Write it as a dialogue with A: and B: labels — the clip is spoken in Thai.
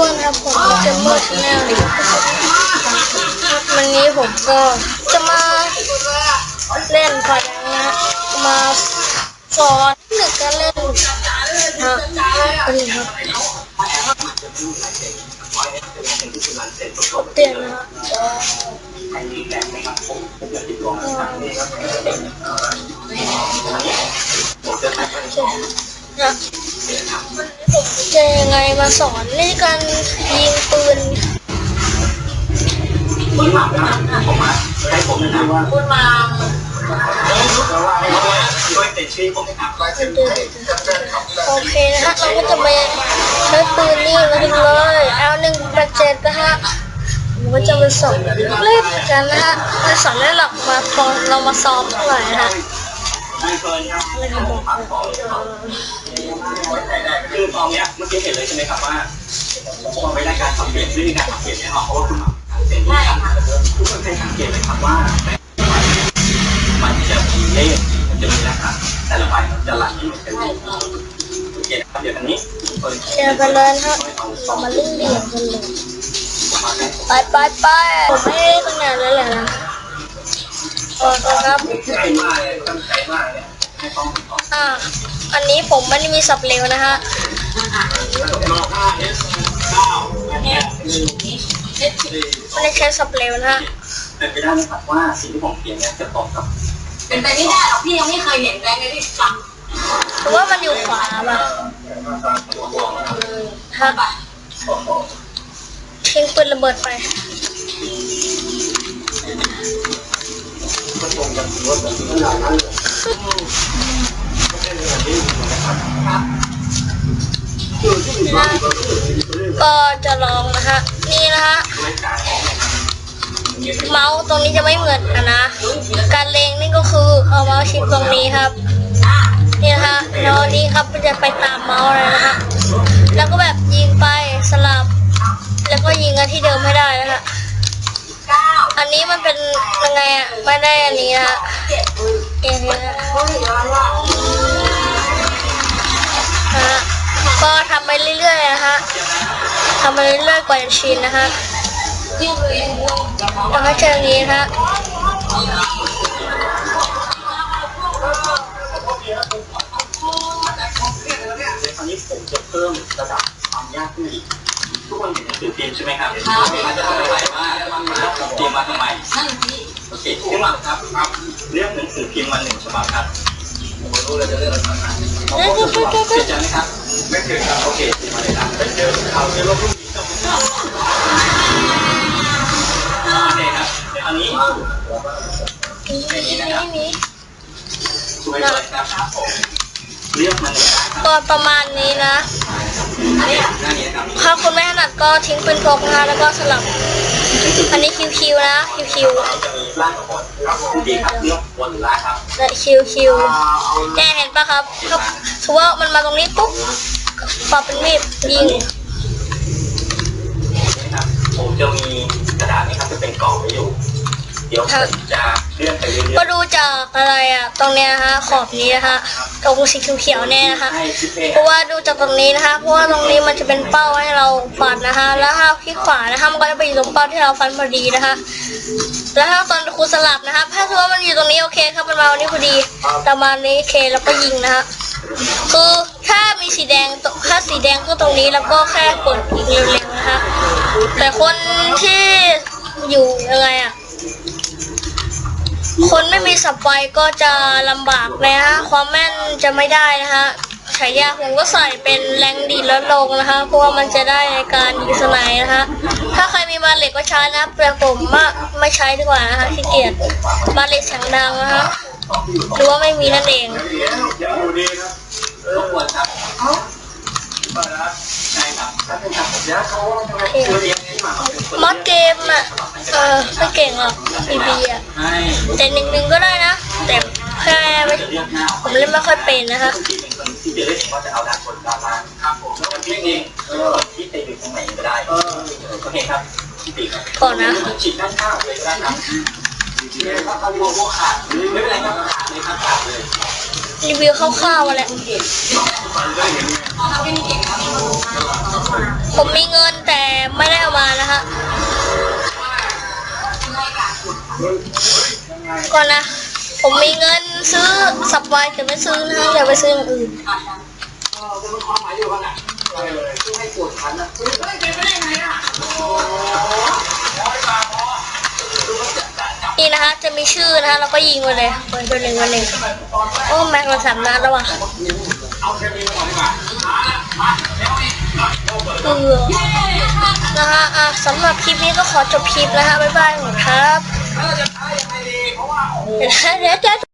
A: ครับผมจะมืดแน่เลยวันนี้ผมก็จะมาเล่นพอดังนะมาสอนหนึ่งการเล่นนะอันนี้ครับเตียนนะครับนะ ผมจะยังไงมาสอนในการยิงปืน
B: คุณหมักนะผมมาให้ผมนะนะว่า
C: คุณมา
B: ช่วยติดชื่อผมนะครับ
A: โอเคนะฮะเราก็จะมาใช้ปืนนี่มาดูเลยเอาหนึ่งแปดเจ็ดนะฮะผมก็จะมาสอนเล่นกันนะฮะไม่สอนเล่นหรอกมาพอเรามาซ้อมเท่าไหร่นะฮะ
B: ไม่เคยครับ
A: อะไรกันบอก
B: คือตอนเนี้ยเมื่อกี้เห็นเลยใช่ไหมครับว่าผมไม่ได้การสังเกตวิธีการสังเกตแน่นอนเพราะว่าคุณหมักเป็นที่การทุกคนเคยสังเกตไหมครับว่ามันจะมีเลขมันจะมีรหัสแต่ละใบมันจะหลั่งอยู่เป็นเลขโอเคนะครับเดี๋ยวอันนี้
A: เชียร์กันเลยนะฮะเรามาเล่นเหลี่ยมกันเลยไปไปไปผมไม่ได้ตั้งนานแล้วแหละนะ โอเคครับ
B: ใจมากเลยตั้งใจมากเลยไม่ต้อง
A: อ่าอันนี้ผมไม่ได้มีสับเร็วนะฮะ
B: รอห้าเอสเก้าแปดหนึ่ง
A: ไม่ได้ใช้สับเร็วนะฮะ
B: เป็นไปได้ไหมครับว่าสิ่งที่ผมเขียนเนี่ยจะตรงกับ
C: เป็นไปไม่ได้หรอกพี่ยังไม่เคยเห็นแบงค์เลยที่ฟัง
A: หรือว่ามันอยู่ขวาป่ะฮะทิ้งปืนระเบิดไป ก็จะลองนะฮะนี่นะฮะเมาส์ตรงนี้จะไม่เหมือนกันนะ การเลงนี่ก็คือเอาเมาส์ชิปตรงนี้ครับนี่นะฮะแล้วนี้ครับมันจะไปตามเมาส์เลยนะฮะแล้วก็แบบยิงไปสลับ แล้วก็ยิงกันที่เดิมไม่ได้นะฮะ อันนี้มันเป็นยังไงอะไม่ได้อันนี้นะฮะ
C: เจ็ด
A: อย่างนี้นะ
C: เขาเห็นแล้วว่า
A: ฮะก็ทำไปเรื่อยๆนะฮะทำไปเรื่อยๆกว่าจะชินนะฮะ
C: ที่เลย
A: แล้วก็เจออย่างนี้นะฮะ
B: ในคราวนี้ผมจะเพิ่มระดับความยากขึ้นอีกทุกคนเห็นหนังสือพิมพ์ใช่ไหมครับมันจะสงสัยว่าเตรีย มมาทำไม
C: นั่นพี่
B: โอเคพี่หมักครับครับ เรื่องหนังสือพิมพ์มาหนึ่งฉบับครับผมรู้เลยจะเรื่องอะไรนะเสียใจไหมครับ ไม่ถึงครับโอเคพิมพ์มาเลยครับไปเจอข่าวเจอลบลูกนี้ต้องโอเคครับเดี๋ยวอันนี้
A: นี่นี่นี่
B: สวยเลยครับผมเลือกมาเลยครับ
A: ก็ประมาณนี้นะ
B: หน้านี้นะครับ
A: ถ้าคุณไม่ถนัดก็ทิ้งปืนพกนะคะแล้วก็สลับ อันนี้คิวคิวนะคิวคิว
B: เราจะมีร่างบนดีครับเลือกบนล่างครับ
A: และคิวคิวเนี่ยเห็นปะครับถ้าสมมติว่ามันมาตรงนี้ปุ๊บปอบเป็นมีดยิง
B: ผมจะมีกระดาษนี้ครับจะเป็นกล่องไว้อยู่ เดี๋ยวผมจะเลื่อนไปเรื่อย
A: ก็ดูจากอะไรอะ ตรงเนี้ยนะฮะ ขอบนี้นะฮะตรงสีเขียวๆเนี่ยนะ
B: ๆ
A: ฮะ
B: ให้ชิปเป้
A: เพราะว่าดูจากตรงนี้นะคะ เพราะว่าตรงนี้มันจะเป็นเป้าให้เราฟันนะคะ แล้วถ้าเราคลิกขวานะคะมันก็จะไปอยู่ตรงเป้าที่เราฟันพอดีนะคะ แล้วถ้าตอนครูสลับนะคะ ถ้าถือว่ามันอยู่ตรงนี้โอเคครับมันมาวันนี้พอดีประมาณนี้โอเคแล้วก็ยิงนะคะคือถ้ามีสีแดงตถ้าสีแดงก็ตรงนี้แล้วก็แค่กดยิงเร็วๆนะคะ แต่คนที่อยู่ยังไงอะ คนไม่มีสับไฟก็จะลำบากนะฮะความแม่นจะไม่ได้นะฮะฉายาผมก็ใส่เป็นแรงดีดลดลงนะคะเพราะว่ามันจะได้ในการยิงสไนด์นะคะถ้าใครมีมาเหล็กก็ใช้นะแต่ผมอะไม่ใช้ดีกว่านะคะขี้เกียจมาเหล็กเสียงดังนะคะหรือว่าไม่มีนั่นเอง
B: รบกวนครับใช่ครับถ้าเค ม
A: อดเกมอะ เออไม่เก่งหรอกบีบีอะแต่หนึ่งหนึ่งก็ได้นะ แต่แค่ไม่ผมเล่นไม่ค่อยเป็นนะฮะ
B: ที่เป็นคะเล่นว่าจะเอาด้านบนด้านล่างครับผมแล้วพี่เองเออที่ติดอยู่ตรงไหนก็ได้เออโอเคครับที่
A: อนนะ
B: ฉีดด้านข้างเลยก็ได้ครับถ้าเขาโมขาดไม่เป็นไรครับขาดเลยครับขาดเลย
A: รีวิวคร่าวๆมาแหละ
C: เขาทำเป็นเก่งนะ
A: ผมมีเงินแต่ไม่ได้เอามานะฮะก่อนนะ ผมมีเงินซื้อสับไวายแต่ไม่ซื้อนะฮะอย่าไปซื้ออย่างอื่น
B: นี่นะ
C: ฮะ
A: จะมีชื่อนะฮะแล้วก็ยิงไปเลยเปิดเป็นหนึ่งวันหนึ่ง โอ้แม็กเราสามนัดแล้วว่ะ
B: เออนะ
A: ฮะอะสำหรับคลิปนี้ก็ขอจบคลิปนะฮะบ๊ายบายหมดครับ
B: เดี๋
A: ยวเดี๋ยว